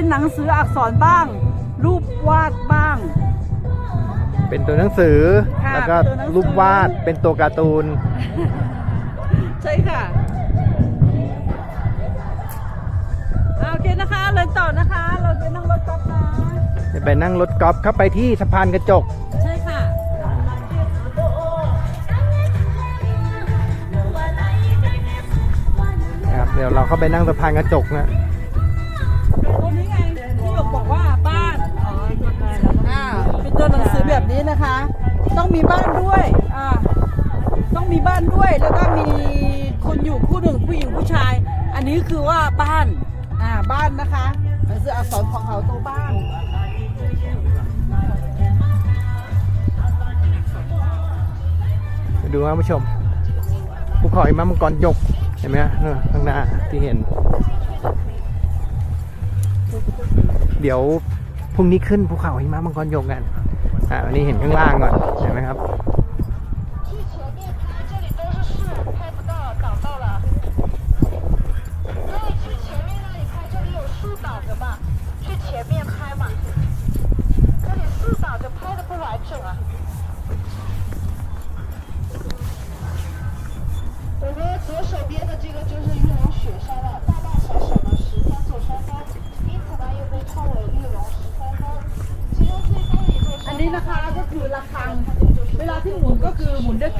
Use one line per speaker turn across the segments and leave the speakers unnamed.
นี้นะเป็นหนังสืออักษรบ้าง รูปวาดบ้าง
เป็นตัวหนังสือ
ค่ะ
แล้วก็
เป็นตัวหนังสือ
รูปวาดเป็นตัวการ์ตูน
ใช่ค่ะอ่าโอเคนะคะเลยต่อนะคะ เราจะนั่งรถกอล์ฟนะ
จะไปนั่งรถกอล์ฟเข้าไปที่สะพานกระจก
ใช่ค่ะ
นะครับเดี๋ยวเราเข้าไปนั่งสะพานกระจกนะ
ตัวหนังสือแบบนี้นะคะ ต้องมีบ้านด้วยอ่าต้องมีบ้านด้วยแล้วก็มีคนอยู่คู่หนึ่งผู้หญิงผู้ชาย อันนี้คือว่าบ้านอ่าบ้านนะคะหนังสืออักษรของเขาตัวบ้าน
ดูครับผู้ชมภูเขาหิมะมังกรยกเห็นไหมฮะข้างหน้าที่เห็น เดี๋ยวพรุ่งนี้ขึ้นภูเขาหิมะมังกรยกกัน อ่าวันนี้เห็นข้างล่างก่อนเห็นไหมครับ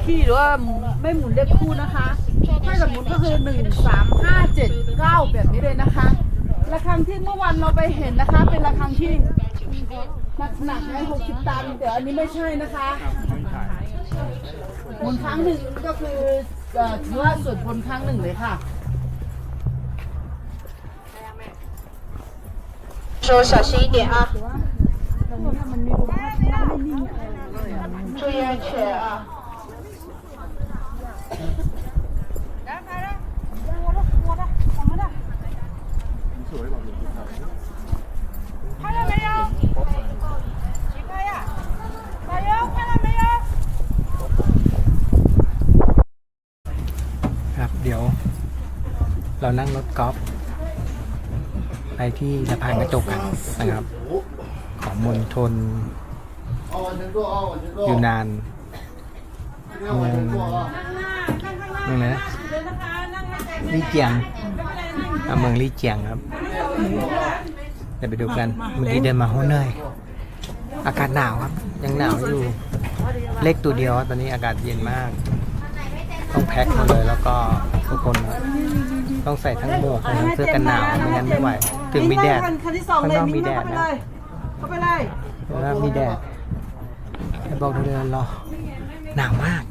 ขคี่หรือว่าไม่หมุนเลขคู่นะคะ ถ้าจะหมุนก็คือหนึ่งสามห้าเจ็ดเก้าแบบนี้เลยนะคะ ระฆังที่เมื่อวันเราไปเห็นนะคะ เป็นระฆังที่หนักหนักในหกสิบตันแต่อันนี้ไม่ใช่นะคะ หมุนครั้งหนึ่งก็คือเอ่อถือว่าส่วนบนครั้งหนึ่งเลยค่ะ
说小心一点啊，
ตรงนี้มั นมีรูปภาพนั่งไม่นิ่งอะไรเลยอะ
注意安全啊。
ครับ เดี๋ยว เรานั่งรถกอล์ฟไปที่สะพานกระจกกันนะครับ ของมณฑลยูนานเมืองเมืองอะไรนะลี่เจียง อะเมืองลี่เจียงครับเดี๋ยวไปดูกันเมื่อกี้เดินมาโหเนยอากาศหนาวครับ ยังหนาวอยู่ เลขตัวเดียวครับตอนนี้อากาศเย็นมาก ต้องแพ็คหมดเลยแล้วก็ทุกคนต้องใส่ทั้งหมวกทั้งเสื้อกันหนาวไม่งั้นไม่ไหวถึงมีแดด
คันคันที่สองเลย
ข้างนอกมี
มิ้ง
แด
เข้า
ด
ไป
นะ
เลยเข้าไปเลย
แล้วมีแดดแต่บอกเดินรอหนาวมาก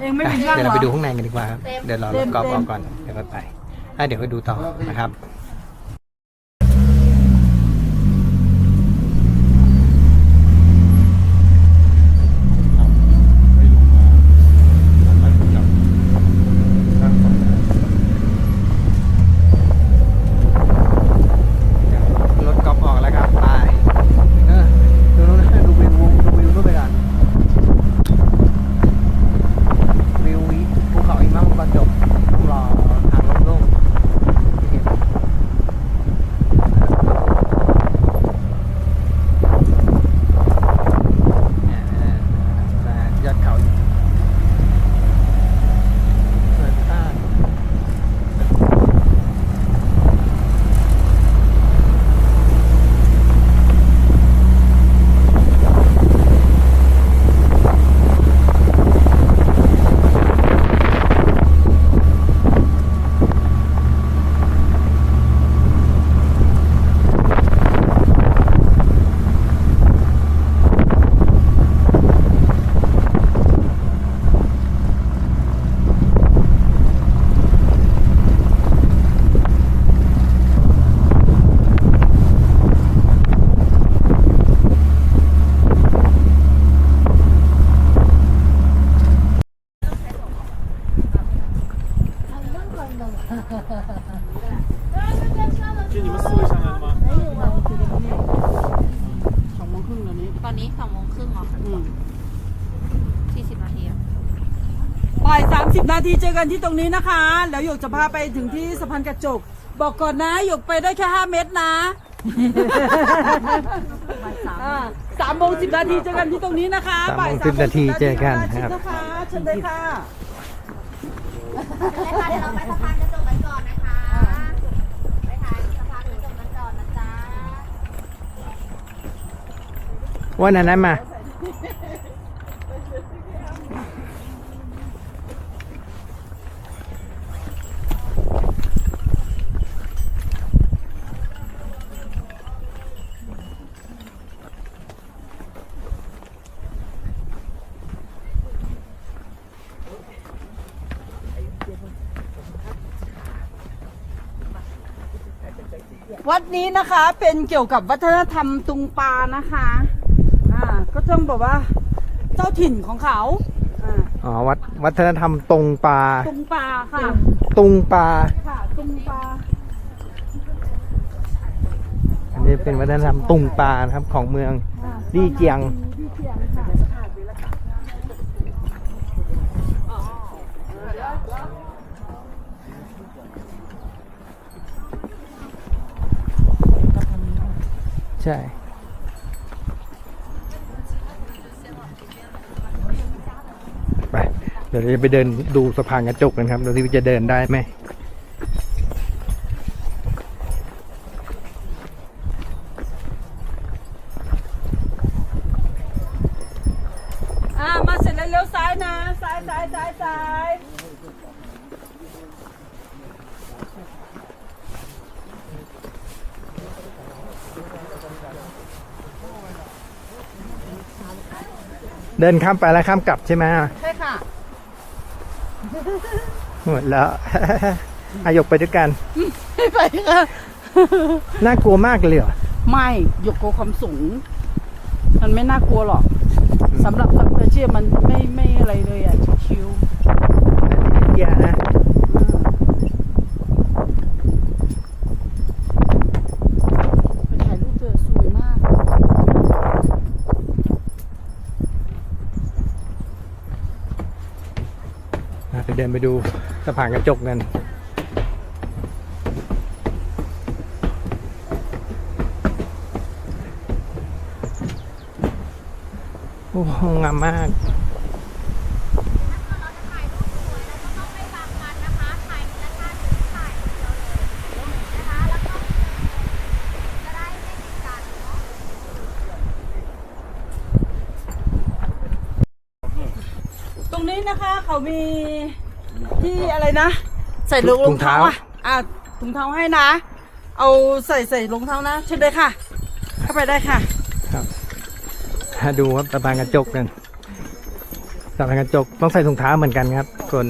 เองไม่
อะ
มีบ้าง
เดี๋ยว
เหร
เรา
อ
ไปดูข้างในกันดีกว่าครับ เดี๋ยวเรารถกอล์ฟออกก่อน เดี๋ยวก็ไปอะเดี๋ยวไปดูต่อนะครับ 30 นาทีเจ
อกันที่ตรงนี้นะคะ แล้วหยกจะพาไปถึงที่สะพานกระจก บอกก่อนนะหยกไปได้แค่ 5 เมตรนะสามโมงสิบนาทีเจอกันที่ตรงนี้นะคะ
สามโมงสิบนาทีเจอกันครับะ
เชิญเลยค่ะ
เดี๋ยวเราไปสะพานกระจกกันก่อนนะคะ ไปทางสะพานกระจกกันก่อนนะจ๊ะ
วันนั้นมา
ดนี้นะคะเป็นเกี่ยวกับวัฒนธรรมตุงปานะคะอ่าก็ต้องบอกว่าเจ้าถิ่นของเขาอ่า
อ๋อวัดวัฒนธรรมตรงปลา
ตุงปาค่ะ
ตุงปลา
ค่ะตุงปา
อันนี้เป็นวัฒนธรรมตุงปลานะครับของเมืองลี่เจียง
ที่เชียงค่ะ
ใช่ ไป เดี๋ยวเราจะไปเดินดูสะพานกระจกกันครับ เราที่จะเดินได้ไหม
อ่ามาเสร็จแล้วเลี้ยวซ้ายนะซ้ายซ้ายซ้ายซ้าย
เดินข้ามไปแล้วข้ามกลับใช่ไหม
ใช่ค่ะ
หมดแล้วอายกไปด้วยกัน
ไม่ไปค่ะ
น่ากลัวมากเลยเหรอ
ไม่หยกกลัวความสูง มันไม่น่ากลัวหรอกสำหรับนักเชียมันไม่ไม่อะไรเลยอะชิว
เกียนะ
ๆอืมไปถ่ายรูปเจอสวยมาก
มา ไปเดินไปดูสะพานกระจกกันโอ้งามมาก
ต้องไม่บังกันนะคะ ถ่ายทีละท่านถ่ายคนเดียวเลยนะคะ แล้วก็จะได้ไม่ติดกันเนาะ
ตรงนี้นะคะเขามีที่อะไรนะ ใส่รอง
ถุงเท้า
อะอะถุงเท้าให้นะ เอาใส่ใส่รองเท้านะเชิญเลยค่ะ เข้าไปได้ค่ะ
ครับมาดูครับสะพานกระจกกันสะพานกระจกต้องใส่ถุงเท้าเหมือนกันครับคน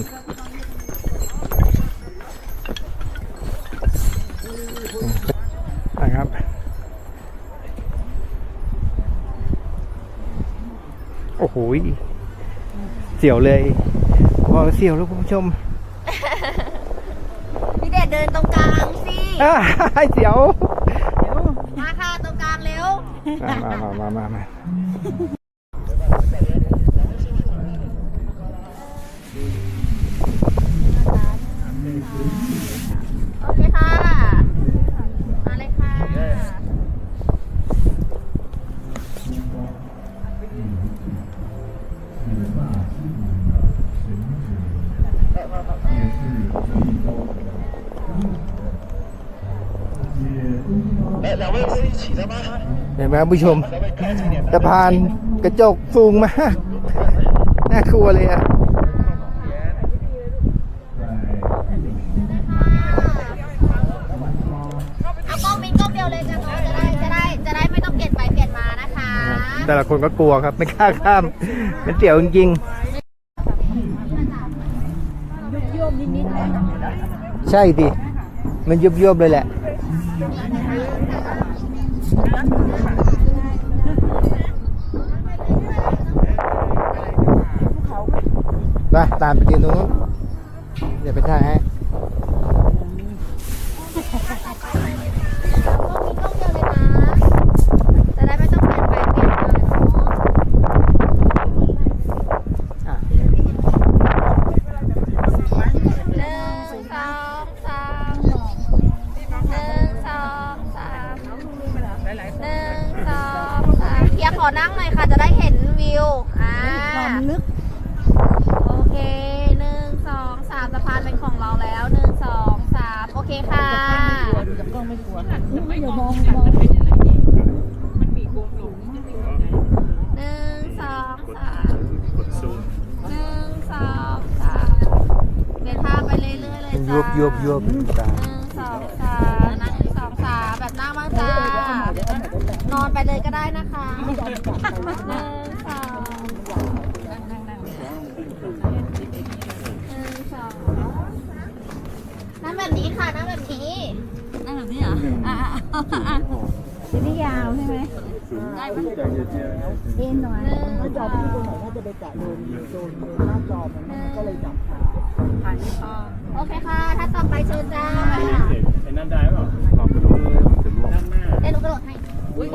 นะครับ โอ้โหย เสียวเลยบอกเลยเสียวแล้วคุณผู้ชม
พี่เดชเดินตรงกลางสิ
อ้าเสียว
มาค่ะตรงกลางเร็ว
มามามามามา เห็นไหมครับผู้ชมสะพานกระจกสูงมากน่ากลัวเลยอะ
เอากล้องมินกล้องเดียวเลยจ้ะน้องจะได้จะได้จะได้ไม่ต้องเปลี่ยนไปเปลี่ยนมานะคะ
แต่ละคนก็กลัวครับ ไม่กล้าข้ามมันเสียวจริงๆใช่ดิ มันยุบยบๆเลยแหละ ไป ตามไปยืนตรงนู้น เดี๋ยวไปถ่ายให้
จะได้ไม่ต้องเปลี่ยนไปเปลี่ยนมาเนาะ
อะ
นั่งหน่อยค่ะ จะได้เห็นวิว อ่า
ความลึก
โอเคหนึ่งสองสามสะพานเป็นของเราแล้วหนึ่งสองสามโอเคค่ะ
ดูจากกล้องไม่กลัวอย่ามองมอง
หนึ่งสองสามหนึ่งสองสามเดินทางไปเรื่อยๆเลย
เป็น
จ้า
ยวบยวบยวบตา
หนึ่งสองสามหนึ่งสองสามแบบนั่งบ้างจ้าน อนไปเลยก็ได้นะคะหนึ่งสองหนึ่งสองนั่งแบบนี้ค่ะนั่งแบบนี้
นั่งแบบนี้เหรอ อ่าอ่าทีนี้ยาวใช่ไหมได้ปะเอ็นหน่อย
หน้า
จอพี่ตรงไหนถ้าจะไปแตะโดนโดนหน้าจอมันก็เลยดับถ่าไม่พอ
โอเคค่ะ ถ้าต่อไปเชิญจ้า
ไอ้นั่นได้ปล่ ห้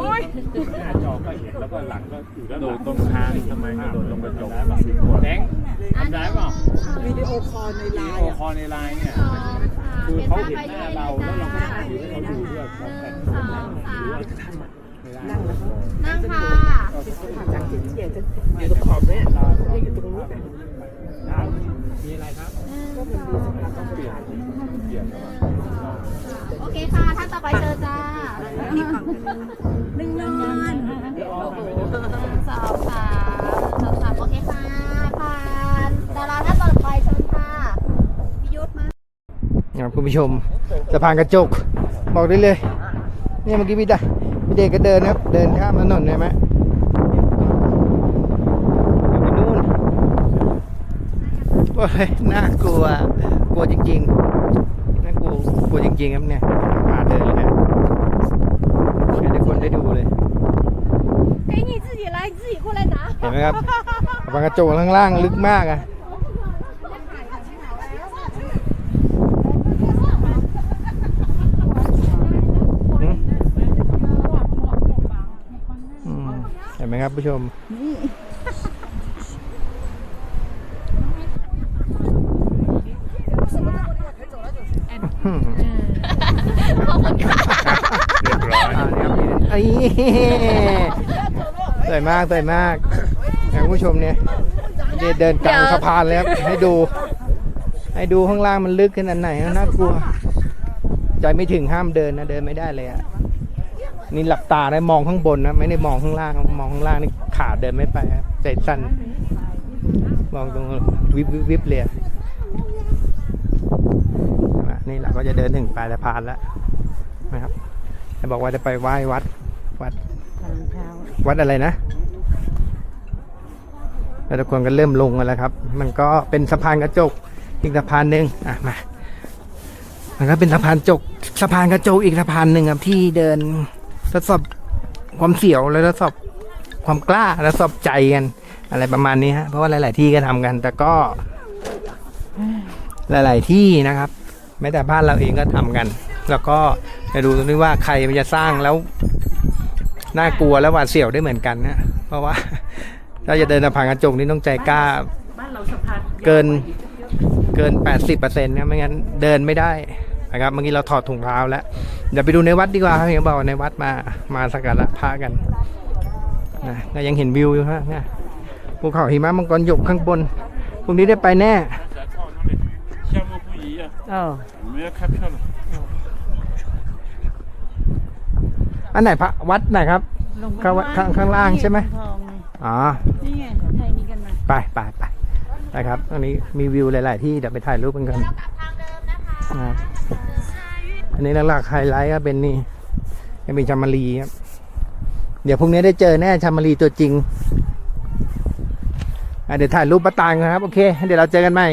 หน้า
จอก็เห็นแล้วก็หลังก็อยู่ด้านหลังโดดตรงทางทำไมไม่โดดตรงกระจกแดงทำได้เปล่า
วิดีโอคอลในไล
วิดี
น์
โอ
อะ
คอลในไลน์เนี่ย
สองสาม
คือ
เดิน
เขา
ทาง
เห็น
ไป
ห
เรื่
น้า
อยๆ
เรา
เลย
แล้ว
จ้า
เราก็ถ่ายให้เขาดูด้วย
หนึ่ง
เขา
สองสาม
ไม่ได้
นั่งค่ะ
อยู่ตรงขอบเนี่ยอยู่ตรงนู้นมีอะไรครับเปลี่ยนเปลี่ยน
โอเคค่ะ ท่านต่อไปเชิญจ้า
หนึ่งนอน
สองสามสองสามโอเคค่ะผ่านดาราท่าต่อไปชิญค่ะพิยุทธมา
ครับคุณผู้ชมสะพานกระจก บอกได้เลยเนี่ยเมื่อกี้พี่ดาพี่เด็กก็เดินนะครับ เดินข้ามถนนใช่ไหมไปนู่นโอ้ยน่ากลัว กลัวจริงๆน่ากลัวกลัวจริงๆครับเนี่ยพาเดินเลยนะ ได้ดูเลย
给你自己来，自己过来拿。
เห็นไหมครับสะพานกระจกข้างล่างลึกมากอะหืมอืมเห็นไหมครับผู้ชม อื
เนี่
ยครับไอ้สวยมากสวยมากนะคุณผู้ชมเนี่ยเดินเดินกลางสะพานเลยครับให้ดู ให้ดูข้างล่างมันลึกขนาดไหนน่ากลัว ใจไม่ถึงห้ามเดินนะเดินไม่ได้เลยอะนี่หลับตาได้มองข้างบนนะไม่ได้มองข้างล่างมองข้างล่างนี่ขาเดินไม่ไปครับใจสั่นมองตรงวิบวิบวิบเลยอะนะนี่เราก็จะเดินถึงปลายสะพานแล้วนะครับจะบอกว่าจะไปไหว้วัด วัด
ทางเท้า
วัดอะไรนะแล้วทุกคนก็เริ่มลงกันแล้วครับ มันก็เป็นสะพานกระจกอีกสะพานหนึ่งอะมามันก็เป็นสะพานจกสะพานกระจกอีกสะพานหนึ่งครับที่เดินทดสอบความเสียวแล้วทดสอบความกล้าแล้วทดสอบใจกันอะไรประมาณนี้ฮะเพราะว่าหลาย ๆ ที่ก็ทำกัน แต่ก็หลาย ๆ ที่นะครับแม้แต่บ้านเราเองก็ทำกัน แล้วก็จะดูตรงนี้ว่าใครมันจะสร้างแล้ว น่ากลัวและหวาดเสียวได้เหมือนกันนะเพราะว่าถ้าจะเดินผ่านกระจกนี่ต้องใจกล้า
บ้านเราสะพาน
เกินเกิน 80%นะไม่งั้นเดินไม่ได้นะครับเมื่อกี้เราถอดถุงเท้าแล้วเดี๋ยวไปดูในวัดดีกว่าครับเห็นบอกในวัดมามาสักการะพระกันนะยังเห็นวิวอยู่ฮะนะภูเขาหิมะมังกรหยกข้างบนพรุ่งนี้ได้ไปแน่
เออ
อันไหนพระวัดไหนครับ
ลงไป
ข้างข้างข้างล่างใช่ไหม
ทองไง
อ๋อ
นี่ไงไทยนี้กันมา
ไปไปไปนะครับตรงนี้มีวิวหลาย ๆ ที่เดี๋ยวไปถ่ายรูปกันกัน
เรากลับทางเดิมนะคะ
นะครับอันนี้หลักๆไฮไลท์ก็เป็นนี่ก็มีชามารีครับ เดี๋ยวพรุ่งนี้ได้เจอแน่ชามารีตัวจริงอะเดี๋ยวถ่ายรูปประตางนะครับ โอเค เดี๋ยวเราเจอกันใหม่